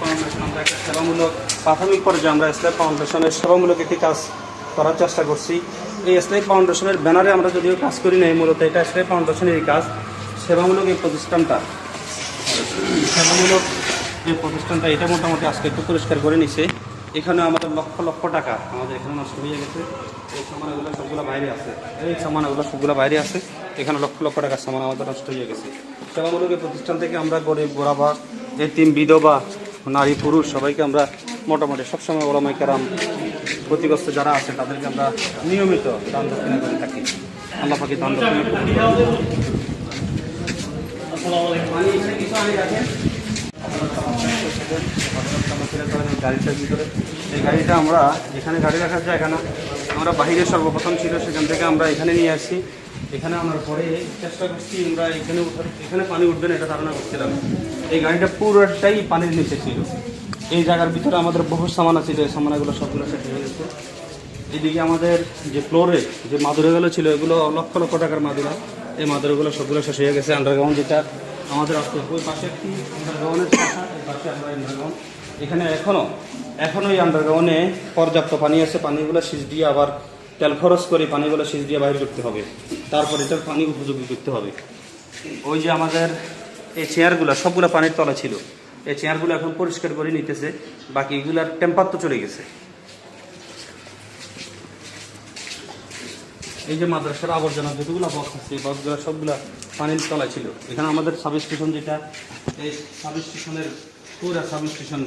Foundation. আমরা সেবামূলক, প্রাথমিক পর্যায়ে আমরা স্ল্যাব ফাউন্ডেশনের সেবামূলক একটি কাজ করার চেষ্টা করছি। এই স্ল্যাব ফাউন্ডেশনের ব্যানারে আমরা যদিও কাজ করি নাই, মূলত এটা স্ল্যাব ফাউন্ডেশনের কাজ। সেবামূলক এই প্রতিষ্ঠানটা, সেবামূলক যে প্রতিষ্ঠানটা এটা মোটামুটি আজকে একটু পরিষ্কার করে নিছে। এখানে আমাদের লক্ষ লক্ষ টাকা আমাদের এখানে নষ্ট হয়ে গেছে। এই সামানগুলো সবগুলো বাইরে আছে। এই সামানগুলো সবগুলো বাইরে আছে। এখানে লক্ষ লক্ষ টাকার সামান আমাদের নষ্ট হয়ে গেছে। সেবামূলক এই প্রতিষ্ঠান থেকে আমরা গরিব গোড়াবা এতিম, বিধবা নারী, পুরুষ, সবাইকে আমরা মোটামুটি সবসময় ওলামাই কেরাম ক্ষতিগ্রস্ত যারা আছে, তাদেরকে আমরা নিয়মিত দান দক্ষিণা করে থাকি। আল্লাহ পাখি দান দক্ষিণা এই গাড়িটা আমরা, যেখানে গাড়ি রাখার জায়গা না, আমরা বাহিরে সর্বপ্রথম ছিল, সেখান থেকে আমরা এখানে নিয়ে আসি এখানে আনার পরে চেষ্টা করছি আমরা এখানে উঠার, এখানে পানি উঠবে না, এটা ধারণা করছিলাম। এই গাড়িটা পুরোটাই পানির নিচে ছিল। এই জায়গার ভিতরে আমাদের বহু সামানা ছিল এই সামানাগুলো সবগুলো শেষ হয়ে গেছে। এদিকে আমাদের যে ফ্লোরে যে মাদুরাগুলো ছিল, এগুলো লক্ষ লক্ষ টাকার মাদুরা। এই মাদুরাগুলো সবগুলো শেষ হয়ে গেছে আন্ডারগ্রাউন্ড যেটা আমাদের আসতে ওই পাশে একটি আন্ডারগ্রাউন্ডের পাশে আমরা আন্ডারগ্রাউন্ড এখানে এখনও এখনও এই আন্ডারগ্রাউন্ডে পর্যাপ্ত পানি আছে, পানিগুলো সিজ দিয়ে আবার তেল খরচ করে পানিগুলো সিজ দিয়ে বাইরে করতে হবে। তারপর এটার পানি উপযোগী করতে হবে। ওই যে আমাদের এই চেয়ারগুলো, সবগুলো পানির তলা ছিল। এই চেয়ারগুলো এখন পরিষ্কার করে নিতেছে। বাকি এগুলার টেম্পার তো চলে গেছে। এই যে মাদ্রাসার আবর্জনা যতগুলো বক্স আছে, এই বক্সগুলো সবগুলো পানির তলায় ছিল। এখানে আমাদের সাব স্টেশন যেটা, এই সাব স্টেশনের পুরা সাব স্টেশন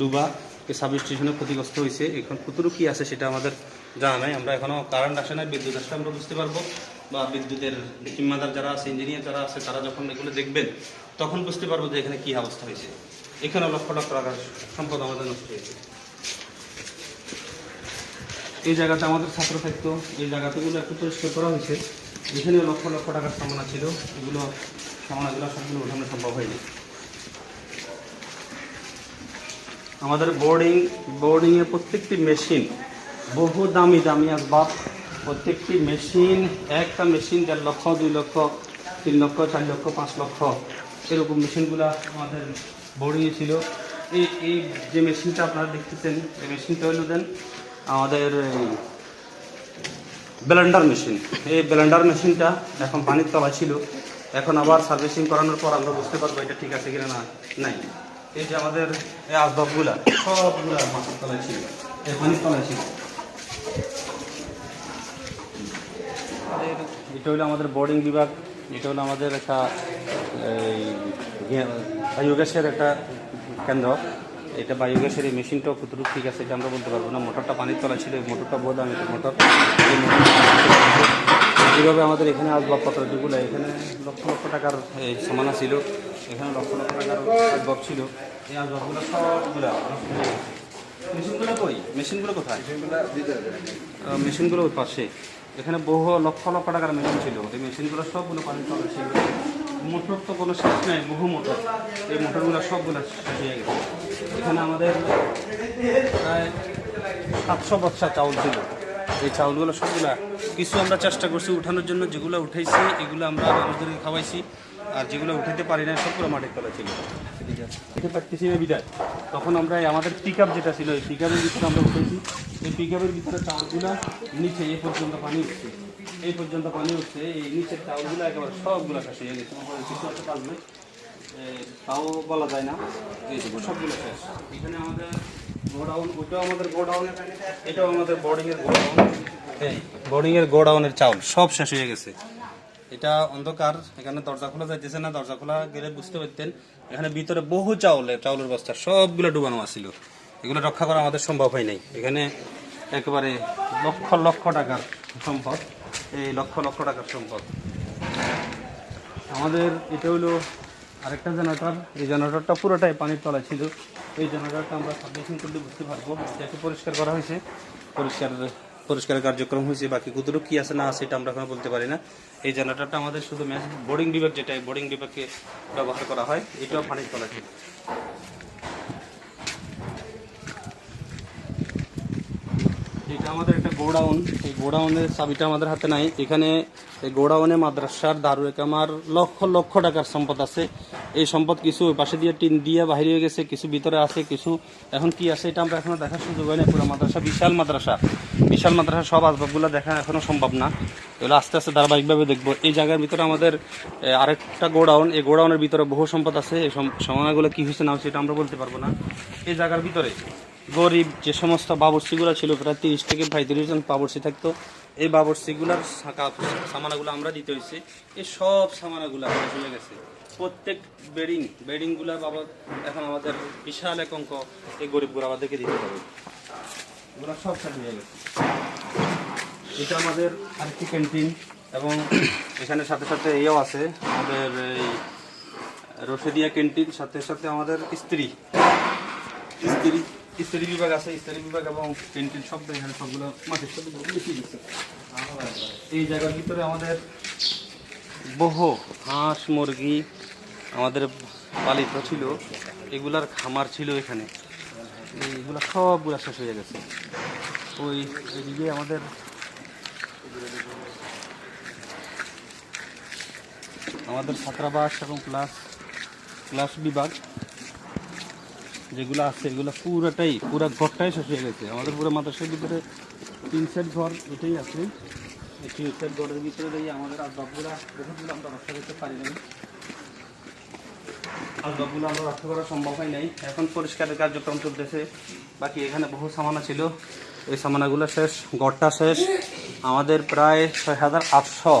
ডুবা, এই সাব স্টেশনে ক্ষতিগ্রস্ত হয়েছে। এখন কতটুকু কী আছে সেটা আমাদের জানা নাই আমরা এখনও কারেন্ট আসে না বিদ্যুৎ আসলে আমরা বুঝতে পারব। বা বিদ্যুতের জিম্মাদার যারা আছে ইঞ্জিনিয়ার যারা আছে, তারা যখন এগুলো দেখবেন, তখন বুঝতে পারব যে এখানে কী অবস্থা হয়েছে। এখানে লক্ষ লক্ষ টাকার সম্পদ আমাদের নষ্ট হয়েছে। এই জায়গাতে আমাদের ছাত্র থাকতো, এই জায়গাতেগুলো একটু পরিষ্কার করা হয়েছে। এখানে লক্ষ লক্ষ টাকার সামানা ছিল। এগুলো সামানাগুলো সবগুলো ওঠানো সম্ভব হয়নি। আমাদের বোর্ডিং বোর্ডিংয়ে প্রত্যেকটি মেশিন বহু দামি দামি আসবাব প্রত্যেকটি মেশিন, একটা মেশিন দেড় লক্ষ, দুই লক্ষ, তিন লক্ষ, চার লক্ষ, পাঁচ লক্ষ। এরকম মেশিনগুলো আমাদের বোর্ডিংয়ে ছিল। এই এই যে মেশিনটা আপনারা দেখতেছেন, এই মেশিনটা হলো দেন আমাদের ব্লেন্ডার মেশিন। এই ব্লেন্ডার মেশিনটা এখন পানির তলায় ছিল। এখন আবার সার্ভিসিং করানোর পর আমরা বুঝতে পারব এটা ঠিক আছে কিনা না, নাই। এই যে আমাদের এই আসবাবগুলা সবগুলা মাটির তলায় ছিল। এই পানির তলায় ছিল। এটা হলো আমাদের বোর্ডিং বিভাগ এটা হলো আমাদের একটা এই বায়োগ্যাসের একটা কেন্দ্র। এটা বায়োগ্যাসের এই মেশিনটাও কতটুকু ঠিক আছে এটা আমরা বলতে পারব না। মোটরটা পানির তলা ছিল এই মোটরটা বোধ আমি মোটর। এইভাবে আমাদের এখানে আসবাবপত্র যেগুলো এখানে লক্ষ লক্ষ টাকার এই সামানা ছিল। এখানে লক্ষ লক্ষ টাকার আসবাব ছিল। এই আসবাবগুলো সবগুলো মেশিনগুলো কই? মেশিনগুলো কোথায়? মেশিনগুলো পাশে। এখানে বহু লক্ষ লক্ষ টাকার মেশিন ছিল। এই মেশিনগুলো সবগুলো পানি তলা ছিল মোটর তো কোনো শেষ নাই, বহু মোটর। এই মোটরগুলো সবগুলো শেষ হয়ে গেছে। এখানে আমাদের প্রায় সাতশো বচ্চা চাউল ছিল। এই চাউলগুলো সবগুলো কিছু আমরা চেষ্টা করছি উঠানোর জন্য। যেগুলো উঠাইছি, এগুলো আমরা মানুষদেরকে খাওয়াইছি। আর যেগুলো উঠাইতে পারি না সবগুলো মাটির তলা ছিল। উঠে পারতেছি না বিদায়। তখন আমরা আমাদের পিক যেটা ছিল, এই পিক আপের ভিতরে আমরা উঠেছি। এই পিক আপের ভিতরে চাউলগুলো নিচে এই পর্যন্ত পানি উঠছে। এই পর্যন্ত পানি উঠছে, এই নিচের চাউলগুলো একেবারে সবগুলো শেষ হয়ে গেছে। কিছু একটা পারবে তাও বলা যায় না সবগুলো শেষ। এখানে আমাদের গোডাউন, ওইটাও আমাদের গোডাউন এটাও আমাদের বোর্ডিংয়ের গোডাউন। এই বোর্ডিংয়ের গোডাউনের চাউল সব শেষ হয়ে গেছে। এটা অন্ধকার, এখানে দরজা খোলা যাইতেছে না, দরজা খোলা গেলে বুঝতে পারতেন, এখানে ভিতরে বহু চাউল, চাউলের বস্তা, সবগুলো ডুবানো আছিল। এগুলো রক্ষা করা আমাদের সম্ভব হয় নাই। এখানে একেবারে লক্ষ লক্ষ টাকার সম্পদ, এই লক্ষ লক্ষ টাকার সম্পদ। আমাদের এটা হলো আরেকটা জেনারেটর। এই জেনারেটরটা পুরোটাই পানির তলায় ছিল। এই জেনারেটরটা আমরা সাবমিশন করলে বুঝতে পারব। যাকে পরিষ্কার করা হয়েছে। পরিষ্কার পরিষ্কার কার্যক্রম হয়েছে, বাকি কতটুকু কি আছে না আছে এটা আমরা এখন বলতে পারি না। এই জেনারেটরটা আমাদের শুধু বোর্ডিং বিভাগ যেটা বোর্ডিং বিভাগকে ব্যবহার করা হয়, এটাও পানির তলায় এটা আমাদের একটা গোডাউন। এই গোডাউনের চাবিটা আমাদের হাতে নাই। এখানে এই গোডাউনে মাদ্রাসার দারুয়ে কামার লক্ষ লক্ষ টাকার সম্পদ আছে। এই সম্পদ কিছু পাশে দিয়ে টিন দিয়ে বাহির হয়ে গেছে, কিছু ভিতরে আছে, কিছু এখন কি আছে এটা আমরা এখনও দেখার সুযোগ হয় না পুরো মাদ্রাসা বিশাল মাদ্রাসা। বিশাল মাদ্রাসা, সব আসবাবগুলো দেখা এখনও সম্ভব না। এগুলো আস্তে আস্তে ধারাবাহিকভাবে দেখব। এই জায়গার ভিতরে আমাদের আরেকটা গোডাউন। এই গোডাউনের ভিতরে বহু সম্পদ আছে। এই সম- সমানাগুলো কি হয়েছে না হয়েছে এটা আমরা বলতে পারব না। এই জায়গার ভিতরে গরিব যে সমস্ত বাবরসিগুলো ছিল, প্রায় তিরিশ থেকে পঁয়ত্রিশ জন বাবরসি থাকতো। এই বাবরসিগুলার সামানাগুলো আমরা দিতে হয়েছে এই সব সামানাগুলো আমরা চলে গেছে। প্রত্যেক বেডিং বেডিংগুলোর বাবদ এখন আমাদের বিশাল এক অঙ্ক এই গরিব গোরাবাদেরকে দিতে হবে। এগুলো সব শেষ হয়ে গেছে। এটা আমাদের আরেকটি ক্যান্টিন এবং এখানে সাথে সাথে এও আছে আমাদের এই রসিদিয়া ক্যান্টিন, সাথে সাথে আমাদের স্ত্রী। স্ত্রী স্ত্রী বিভাগ আছে স্ত্রী বিভাগ এবং ক্যান্টিন সব এখানে সবগুলো মাটির সাথে মিশিয়ে দিচ্ছে। এই জায়গার ভিতরে আমাদের বহু হাঁস, মুরগি, আমাদের পালিত ছিল, এগুলার খামার ছিল এখানে। এইগুলো সবগুলো শেষ হয়ে গেছে। ওই এদিকে আমাদের আমাদের ছাত্রাবাস এবং ক্লাস ক্লাস বিভাগ। যেগুলো আছে, এগুলো পুরোটাই, পুরো ঘরটাই শেষ হয়ে গেছে। আমাদের পুরো মাদ্রাসার ভিতরে তিন সেট ঘর এটাই আছে। এই তিন সেট ঘরের ভিতরে দিয়ে আমাদের আসবাবগুলো, বহুতগুলো আমরা রক্ষা করতে পারি নাই। আসবাবগুলো আমরা রক্ষা করা সম্ভব হয় নাই। এখন পরিষ্কারের কার্যক্রম চলতেছে। বাকি এখানে বহু সামানা ছিল। এই সামানাগুলো শেষ গড়টা শেষ। আমাদের প্রায় ছয় হাজার আটশো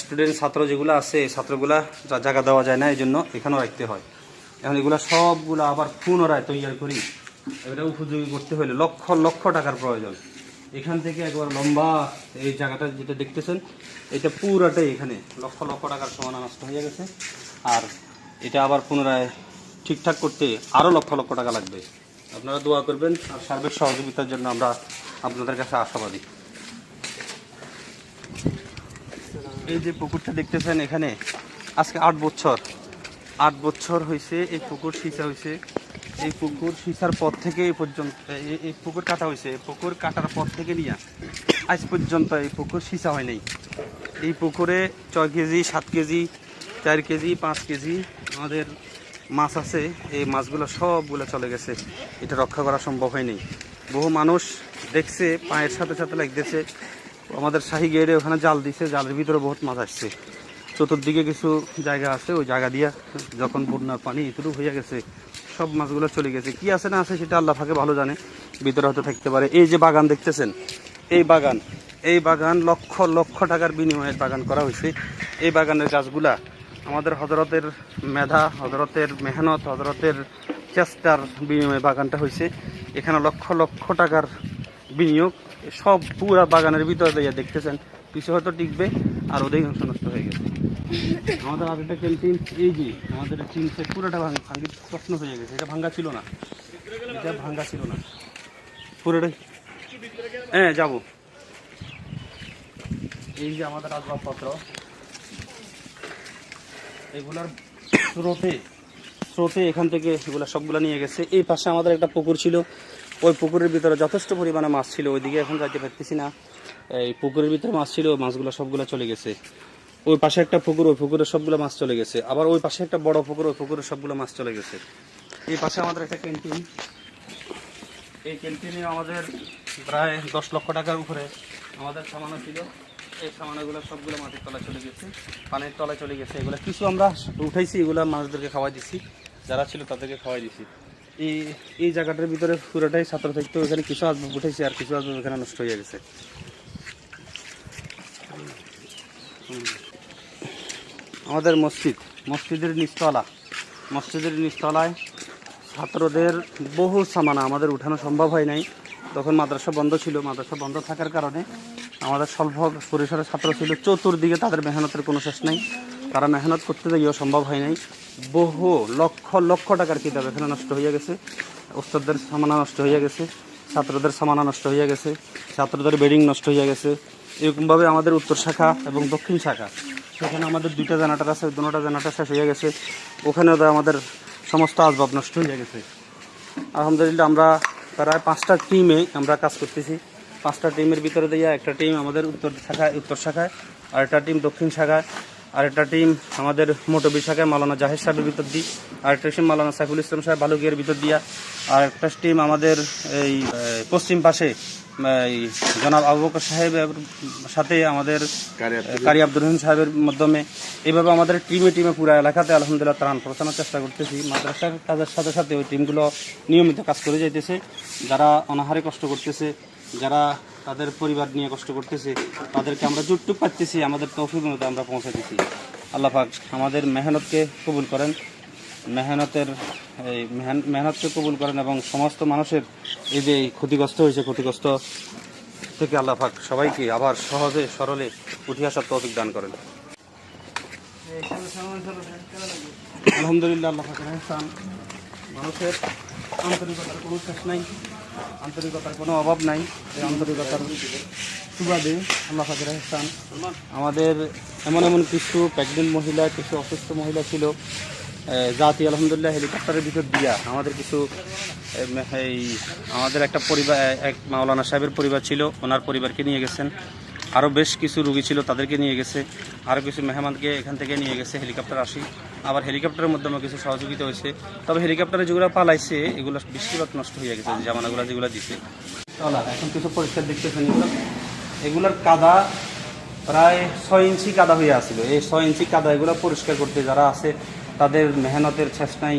স্টুডেন্ট ছাত্র যেগুলো আছে, এই ছাত্রগুলা জায়গা দেওয়া যায় না, এই জন্য এখানেও রাখতে হয়। এখন এগুলো সবগুলো আবার পুনরায় তৈরি করি। এটা উপযোগী করতে হলে লক্ষ লক্ষ টাকার প্রয়োজন। এখান থেকে একবার লম্বা এই জায়গাটা যেটা দেখতেছেন, এটা পুরাটাই এখানে লক্ষ লক্ষ টাকার সমান নষ্ট হয়ে গেছে। আর এটা আবার পুনরায় ঠিকঠাক করতে আরও লক্ষ লক্ষ টাকা লাগবে। আপনারা দোয়া করবেন, আর সার্বিক সহযোগিতার জন্য আমরা আপনাদের কাছে আশাবাদী। এই যে পুকুরটা দেখতেছেন এখানে, আজকে আট বছর আট বছর হয়েছে এই পুকুর সিঁচা হয়েছে এই পুকুর সিঁচার পর থেকে এই পর্যন্ত, এই- পুকুর কাটা হয়েছে পুকুর কাটার পর থেকে নিয়ে, আজ পর্যন্ত এই পুকুর সিঁচা হয় নাই। এই পুকুরে ছয় কেজি, সাত কেজি, চার কেজি, পাঁচ কেজি আমাদের মাছ আছে। এই মাছগুলো সবগুলো চলে গেছে। এটা রক্ষা করা সম্ভব হয়নি বহু মানুষ দেখছে, পায়ের সাথে সাথে লাগতেছে। আমাদের শাহি গেড়ে ওখানে জাল দিছে, জালের ভিতরে বহুত মাছ আসছে। চতুর্দিকে কিছু জায়গা আছে, ওই জায়গা দিয়া যখন বন্যার পানি শুরু হয়ে গেছে, সব মাছগুলো চলে গেছে। কি আছে না আছে সেটা আল্লাহ ফাঁকে ভালো জানে, ভিতরে হয়তো থাকতে পারে। এই যে বাগান দেখতেছেন, এই বাগান এই বাগান লক্ষ লক্ষ টাকার বিনিময়ে বাগান করা হয়েছে এই বাগানের গাছগুলা আমাদের হজরতের মেধা হজরতের মেহনত হজরতের চেষ্টার বিনিময়ে বাগানটা হয়েছে এখানে লক্ষ লক্ষ টাকার বিনিয়োগ, সব পুরা বাগানের ভিতরে দেখতেছেন। কিছু হয়তো টিকবে, আর অধিকাংশ নষ্ট হয়ে গেছে। আমাদের আর একটা ক্যান্টিন এই যে আমাদের টিন সেট পুরোটা ভাঙ- ভাঙ্গি প্রশ্ন হয়ে গেছে, এটা ভাঙ্গা ছিল না। এটা ভাঙ্গা ছিল না। পুরোটাই? হ্যাঁ যাব। এই যে আমাদের আসবাবপত্র, এগুলার স্রোতে স্রোতে এখান থেকে এগুলো সবগুলো নিয়ে গেছে। এই পাশে আমাদের একটা পুকুর ছিল, ওই পুকুরের ভিতরে যথেষ্ট পরিমাণে মাছ ছিল, ওইদিকে এখন যাইতে পারতেছি না। এই পুকুরের ভিতরে মাছ ছিল, মাছগুলো সবগুলো চলে গেছে। ওই পাশে একটা পুকুর, ওই পুকুরের সবগুলো মাছ চলে গেছে। আবার ওই পাশে একটা বড় পুকুর, ওই পুকুরের সবগুলো মাছ চলে গেছে। এই পাশে আমাদের একটা ক্যান্টিন। এই ক্যান্টিনে আমাদের প্রায় দশ লক্ষ টাকার উপরে আমাদের সামানা ছিল। এই সামানাগুলো সবগুলো মাটির তলায় চলে গেছে। পানির তলায় চলে গেছে। এগুলো কিছু আমরা উঠাইছি, এগুলো মানুষদেরকে খাওয়াই দিছি। যারা ছিল তাদেরকে খাওয়াই দিছি। এই এই জায়গাটার ভিতরে পুরোটাই ছাত্র থাকতো এখানে কিছু আসবাব উঠেছি আর কিছু আসবাব এখানে নষ্ট হয়ে গেছে। আমাদের মসজিদ, মসজিদের নিচতলা। মসজিদের নিচতলায় ছাত্রদের বহু সামানা আমাদের উঠানো সম্ভব হয় নাই। তখন মাদ্রাসা বন্ধ ছিল। মাদ্রাসা বন্ধ থাকার কারণে আমাদের স্বল্প পরিসরে ছাত্র ছিল। চতুর্দিকে তাদের মেহনতের কোনো শেষ নেই। তারা মেহনত করতে গিয়েও সম্ভব হয় নাই। বহু লক্ষ লক্ষ টাকার কিতাব এখানে নষ্ট হয়ে গেছে। ওস্তাদদের সামানা নষ্ট হয়ে গেছে। ছাত্রদের সামানা নষ্ট হয়ে গেছে। ছাত্রদের বেডিং নষ্ট হয়ে গেছে। এরকমভাবে আমাদের উত্তর শাখা এবং দক্ষিণ শাখা সেখানে আমাদের দুইটা জেনারেটার আছে, দুটা জেনারেটার শেষ হয়ে গেছে। ওখানেও তো আমাদের সমস্ত আসবাব নষ্ট হয়ে গেছে। আলহামদুলিল্লাহ, আমরা প্রায় পাঁচটা টিমে আমরা কাজ করতেছি। পাঁচটা টিমের ভিতরে দিয়ে একটা টিম আমাদের উত্তর শাখায় উত্তর শাখায়, আর একটা টিম দক্ষিণ শাখায়। আরেকটা টিম আমাদের মোটো বিশাখায় মালানা জাহেদ সাহেবের ভিতর দিই আরেকটা টিম মালানা সাইফুল ইসলাম সাহেব বালুকিয়ার ভিতর দিয়া আর একটা টিম আমাদের এই পশ্চিম পাশে জনাব আবু বকর সাহেবের সাথে আমাদের কারি আব্দুর রহিম সাহেবের মাধ্যমে এইভাবে আমাদের টিমে টিমে পুরো এলাকাতে আলহামদুলিল্লাহ ত্রাণ পৌঁছানোর চেষ্টা করতেছি। মাদ্রাসার কাজের সাথে সাথে ওই টিমগুলো নিয়মিত কাজ করে যাইতেছে। যারা অনাহারে কষ্ট করতেছে যারা তাদের পরিবার নিয়ে কষ্ট করতেছে, তাদেরকে আমরা যুটটুক পাচ্তেছি আমাদের তৌফিক মতো আমরা পৌঁছাতেছি আল্লাহ পাক আমাদের মেহনতকে কবুল করেন। মেহনতের এই মেহন- মেহনতকে কবুল করেন এবং সমস্ত মানুষের এই যে ক্ষতিগ্রস্ত হয়েছে, ক্ষতিগ্রস্ত থেকে আল্লাহ পাক সবাইকে আবার সহজে, সরলে উঠে আসার তৌফিক দান করেন। আলহামদুলিল্লাহ, আল্লাহ মানুষের আন্তরিকতার কোনো শেষ নাই। আন্তরিকতার কোনো অভাব নাই। এই আন্তরিকতার সুবাদে আল্লাহ পাকের এহসান। আমাদের এমন এমন কিছু প্রেগনেন্ট মহিলা, কিছু অসুস্থ মহিলা ছিল জাতি আলহামদুলিল্লাহ হেলিকপ্টারের ভিতর দিয়া আমাদের কিছু এই, আমাদের একটা পরিবার এক মাওলানা সাহেবের পরিবার ছিল, ওনার পরিবারকে নিয়ে গেছেন। আরও বেশ কিছু রুগী ছিল তাদেরকে নিয়ে গেছে। আরও কিছু মেহমানকে এখান থেকে নিয়ে গেছে হেলিকপ্টার আসি। আবার হেলিকপ্টারের মাধ্যমে কিছু সহযোগিতা হয়েছে। তবে হেলিকপ্টারে যেগুলো পালাইছে, এগুলো বেশিরভাগ নষ্ট হয়ে গেছে জামানাগুলো যেগুলো দিছে। এখন কিছু পরিষ্কার দেখতেছেন এগুলো। এগুলোর কাদা প্রায় ছয় ইঞ্চি কাদা হয়ে আসছিল এই ছয় ইঞ্চি কাদা এগুলো পরিষ্কার করতে যারা আছে, তাদের মেহনতের শেষ নাই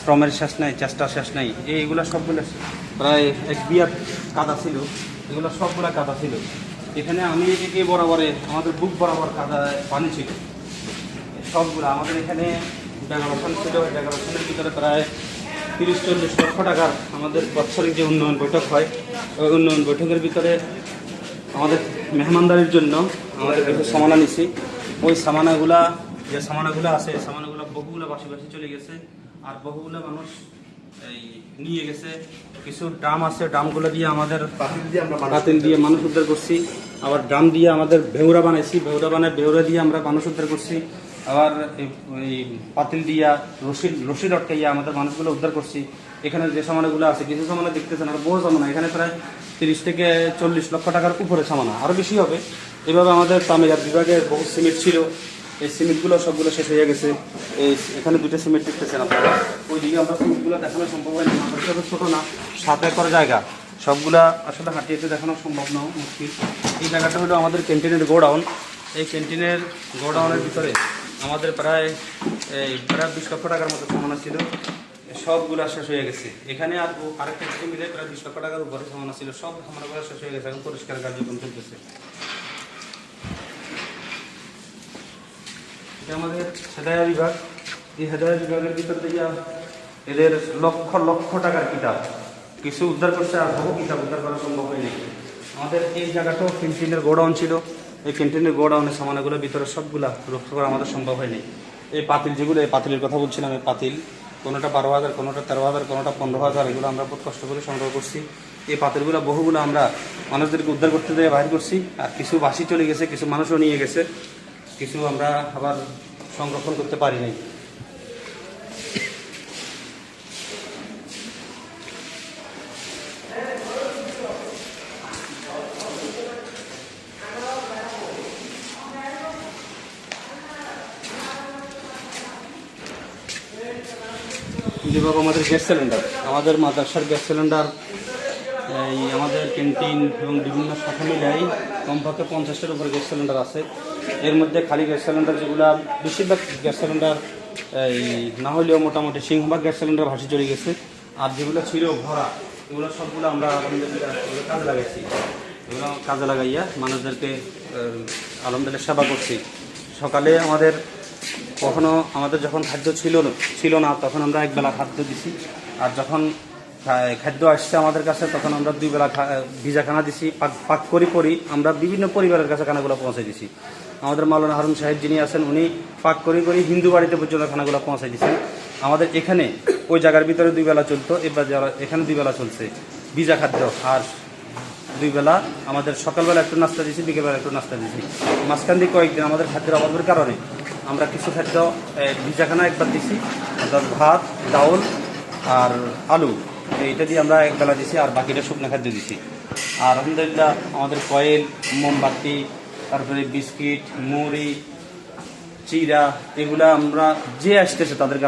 শ্রমের শেষ নাই, চেষ্টা শেষ নাই। এইগুলো সবগুলো প্রায় এক বিয়ার কাদা ছিল। এগুলো সবগুলো কাদা ছিল। এখানে আমি এই বরাবরে, আমাদের বুক বরাবর কাদা, পানি ছিল। সবগুলো আমাদের এখানে ডেকোরেশন ছিল। ডেকোরেশনের ভিতরে প্রায় তিরিশ, চল্লিশ লক্ষ টাকার আমাদের বাৎসরিক যে উন্নয়ন বৈঠক হয়, ওই উন্নয়ন বৈঠকের ভিতরে আমাদের মেহমানদারির জন্য আমাদের কিছু সামানা নিছি। ওই সামানাগুলা, যে সামানাগুলো আছে, সামানাগুলো বহুগুলো বাসি বাসি চলে গেছে। আর বহুগুলো মানুষ এই নিয়ে গেছে। কিছু ড্রাম আছে, ড্রামগুলো দিয়ে আমাদের পাতিল দিয়ে আমরা পাতিল দিয়ে মানুষ উদ্ধার করছি। আবার ড্রাম দিয়ে আমাদের বেহুরা বানাইছি বেহুরা বানায় বেহুরা দিয়ে আমরা মানুষ উদ্ধার করছি। আবার এই- পাতিল দিয়া রশি রশি লটকাইয়া আমাদের মানুষগুলো উদ্ধার করছি। এখানে যে সামানগুলো আছে, কিছু সামানা দেখতেছেন, আর বহু সামানা। এখানে প্রায় তিরিশ থেকে চল্লিশ লক্ষ টাকার উপরে সামানা আরও বেশি হবে। এভাবে আমাদের তামিলার বিভাগের বহু সিমেন্ট ছিল। এই সিমেন্টগুলো সবগুলো শেষ হয়ে গেছে। এই এখানে দুটো সিমেন্ট দেখতেছেন আপনারা। ওই দিকে আমরা সিমেন্টগুলো দেখানো সম্ভব হয় না ছোটো না, সাত একর জায়গা। সবগুলা আসলে হাঁটিয়েতে দেখানো সম্ভব না, মুশকিল। এই জায়গাটা হলো আমাদের ক্যান্টিনের গোডাউন। এই ক্যান্টিনের গোডাউনের ভিতরে আমাদের প্রায়, এই প্রায় বিশ লক্ষ টাকার মতো সামানা ছিল। সবগুলা শেষ হয়ে গেছে। এখানে আর আরেকটা মিলে প্রায় বিশ লক্ষ টাকার উপরে সামানা ছিল। সব সামানাগুলো শেষ হয়ে গেছে, এখন পরিষ্কার কার্যক্রম চলতেছে। এটা আমাদের হেদায়া বিভাগ, এই হেদায়া বিভাগের ভিতর থেকে এদের লক্ষ লক্ষ টাকার কিতাব। কিছু উদ্ধার করছে আর বহু কিতাব উদ্ধার করা সম্ভব হয়নি। আমাদের এই জায়গাটাও ক্যান্টিনের গোডাউন ছিল। এই ক্যান্টিনের গোডাউনের সামানগুলোর ভিতরে সবগুলা রক্ষা করা আমাদের সম্ভব হয়নি। এই পাতিল যেগুলো, এই পাতিলের কথা বলছিলাম, এই পাতিল, কোনোটা বারো হাজার, কোনোটা তেরো হাজার, কোনোটা পনেরো হাজার, এগুলো আমরা বহুত কষ্ট করে সংগ্রহ করছি। এই পাতিলগুলো বহুগুলো আমরা মানুষদেরকে উদ্ধার করতে দিয়ে বাইর করছি। আর কিছু বাসি চলে গেছে, কিছু মানুষও নিয়ে গেছে। কিছু আমরা আবার সংরক্ষণ করতে পারি নাই যেভাবে আমাদের গ্যাস সিলিন্ডার। আমাদের মাদ্রাসার গ্যাস সিলিন্ডার এই আমাদের ক্যান্টিন এবং বিভিন্ন শাখা মিলাই কমপক্ষে পঞ্চাশটার উপরে গ্যাস সিলিন্ডার আছে। এর মধ্যে খালি গ্যাস সিলিন্ডার যেগুলো, বেশিরভাগ গ্যাস সিলিন্ডার, এই না হলেও মোটামুটি সিংহভাগ গ্যাস সিলিন্ডার ভাসি চলে গেছে। আর যেগুলো ছিল ভরা, এগুলো সবগুলো আমরা কাজে লাগাইছি। এগুলো কাজে লাগাইয়া মানুষদেরকে আলহামদুলিল্লাহ সেবা করছি। সকালে আমাদের কখনো আমাদের যখন খাদ্য ছিল ছিল না, তখন আমরা একবেলা খাদ্য দিছি। আর যখন খাদ্য আসছে আমাদের কাছে, তখন আমরা দুই বেলা ভিজা খানা দিছি। পাক পাক করি করি আমরা বিভিন্ন পরিবারের কাছে খানাগুলো পৌঁছে দিছি। আমাদের মাওলানা হারুন সাহেব যিনি আছেন, উনি ফাঁক করে করে হিন্দু বাড়িতে পর্যন্ত খানাগুলো পৌঁছে দিচ্ছেন আমাদের এখানে ওই জায়গার ভিতরে দুই বেলা চলতো, এবার এখানে দুই বেলা চলছে, ভিজা খাদ্য আর দুই বেলা আমাদের সকালবেলা একটু নাস্তা দিয়েছি, বিকেলবেলা একটু নাস্তা দিয়েছি। মাঝখান দিয়ে কয়েকদিন আমাদের খাদ্যের অভাবের কারণে আমরা কিছু খাদ্য ভিজাখানা একবার দিছি অর্থাৎ ভাত, ডাউল আর আলু। এইটা দিয়ে আমরা একবেলা দিছি আর বাকিটা শুকনো খাদ্য দিছি আর আলহামদুলিল্লাহ আমাদের কয়েল, মোমবাতি তারপরে বিস্কিট মুড়ি চিরা এগুলা আমরা যে আসতেছে তাদেরকে